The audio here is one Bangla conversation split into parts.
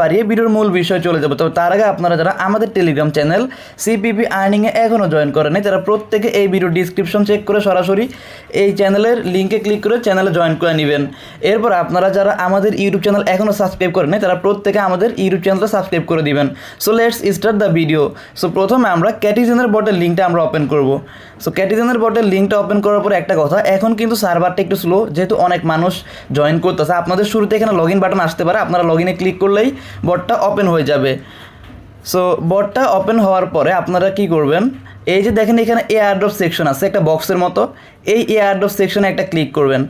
বাড়িয়ে ভিডিওর মূল বিষয় চলে যাব। তবে তার আগে আপনারা যারা আমাদের টেলিগ্রাম চ্যানেল সিপিপি আর্নিংয়ে এখনও জয়েন করেনি তারা প্রত্যেকে এই ভিডিও ডিসক্রিপশন চেক করে সরাসরি এই চ্যানেলের লিঙ্কে ক্লিক করে চ্যানেলে জয়েন করে নেবেন। এরপর আপনারা যারা আমাদের ইউটিউব চ্যানেল এখনও সাবস্ক্রাইব করেনি তারা প্রত্যেকে আমাদের ইউটিউব চ্যানেলটা সাবস্ক্রাইব করে দিবেন। So let's start the video so প্রথমে আমরা ক্যাটিজেনের বটের লিঙ্কটা আমরা ওপেন করব। সো ক্যাটিজেনের বটের লিঙ্কটা ওপেন করার পর একটা কথা, এখন কিন্তু সার্ভারটা একটু স্লো যেহেতু অনেক মানুষ জয়েন করতেছে। আপনাদের শুরুতে এখানে লগ ইন বাটন আসতে পারে, আপনারা লগ ইনে ক্লিক করলেই বটটা ওপেন হয়ে যাবে। সো বটটা ওপেন হওয়ার পরে আপনারা কি করবেন, এই যে দেখেন এখানে এয়ারড্রপ সেকশন আছে, একটা বক্সের মতো, এই এয়ারড্রপ সেকশনে একটা ক্লিক করবেন।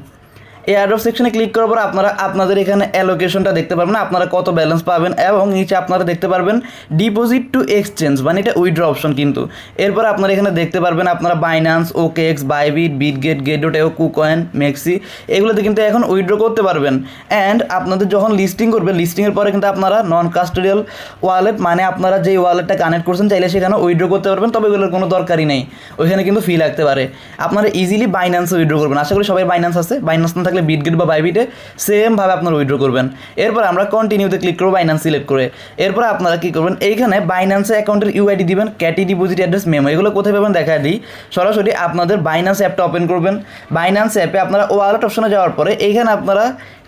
এই অ্যাড্রপ সেকশনে ক্লিক করার পর আপনারা আপনাদের এখানে অ্যালোকেশনটা দেখতে পারবেন, আপনারা কত ব্যালেন্স পাবেন এবং নিচে আপনারা দেখতে পারবেন ডিপোজিট টু এক্সচেঞ্জ মানে এটা উইড্র অপশন কিন্তু। এরপর আপনারা এখানে দেখতে পারবেন আপনারা Binance OKX Bybit Bitget Gate io KuCoin MEXC এগুলোতে কিন্তু এখন উইড্র করতে পারবেন। অ্যান্ড আপনাদের যখন লিস্টিং করবেন লিস্টিংয়ের পরে কিন্তু আপনারা নন কাস্টোডিয়াল ওয়ালেট মানে আপনারা যেই ওয়ালেটটা কানেক্ট করছেন, চাইলে সেখানে উইড্র করতে পারবেন, তবে এগুলোর কোনো দরকারই নেই। ওইখানে কিন্তু ফি লাগতে পারে। আপনারা ইজিলি বাইন্যান্সে উইড্র করবেন। আশা করি সবাই বাইন্যান্স আছে বাইন্যান্স না থাকলে বিটগেট বা বাইবিটে সেমভাবে আপনারা উইড্রো করবেন। এরপর আমরা কন্টিনিউতে ক্লিক করব বাইন্যান্স সিলেক্ট করে। এরপর আপনারা কী করবেন? এইখানে বাইন্যান্সে অ্যাকাউন্টের ইউআইডি দিবেন ক্যাটি ডিপোজিট অ্যাড্রেস মেমো এগুলো কোথায় পাবেন দেখা দিই। সরাসরি আপনাদের বাইন্যান্স অ্যাপটা ওপেন করবেন। বাইন্যান্স অ্যাপে আপনারা ওয়ালেট অপশনে যাওয়ার পরে এইখানে আপনারা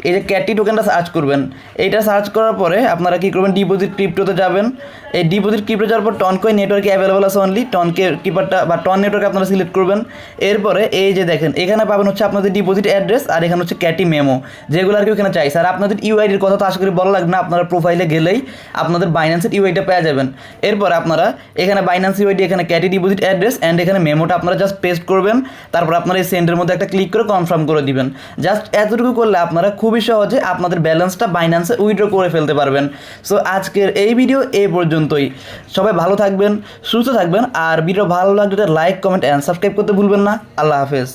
এই যে ক্যাটি টোকেনটা সার্চ করবেন, এইটা সার্চ করার পরে আপনারা কী করবেন ডিপোজিট ক্রিপ্টোতে যাবেন। এই ডিপোজিট ক্রিপ্টো যাওয়ার পর টনকয় নেটওয়ার্কে অ্যাভেলেবল আছে অনলি টনকে কিপারটা বা টন নেটওয়ার্ক আপনারা সিলেক্ট করবেন। এরপরে এই যে দেখেন, এখানে পাবেন হচ্ছে আপনাদের ডিপোজিট অ্যাড্রেস আর এখানে হচ্ছে ক্যাটি মেমো যেগুলো আর কি ওখানে চাই স্যার, আপনাদের ইউআইডির কথা তো আশা করি বলা লাগবে না, আপনারা প্রোফাইলে গেলেই আপনাদের বাইন্যান্সের ইউআইটা পেয়ে যাবেন। এরপর আপনারা এখানে বাইন্যান্স ইউআইডি এখানে ক্যাটি ডিপোজিট অ্যাড্রেস অ্যান্ড এখানে মেমোটা আপনারা জাস্ট পেস্ট করবেন, তারপর আপনারা এই সেন্ডের মধ্যে একটা ক্লিক করে কনফার্ম করে দিবেন। জাস্ট এতটুকু করলে আপনারা খুবই সহজে আপনাদের ব্যালেন্সটা বাইন্যান্সে উইড্রো করে ফেলতে পারবেন। সো আজকের এই ভিডিও এ পর্যন্তই। সবাই ভালো থাকবেন, সুস্থ থাকবেন, আর ভিডিও ভালো লাগলে লাইক কমেন্ট অ্যান্ড সাবস্ক্রাইব করতে ভুলবেন না। আল্লাহ হাফেজ।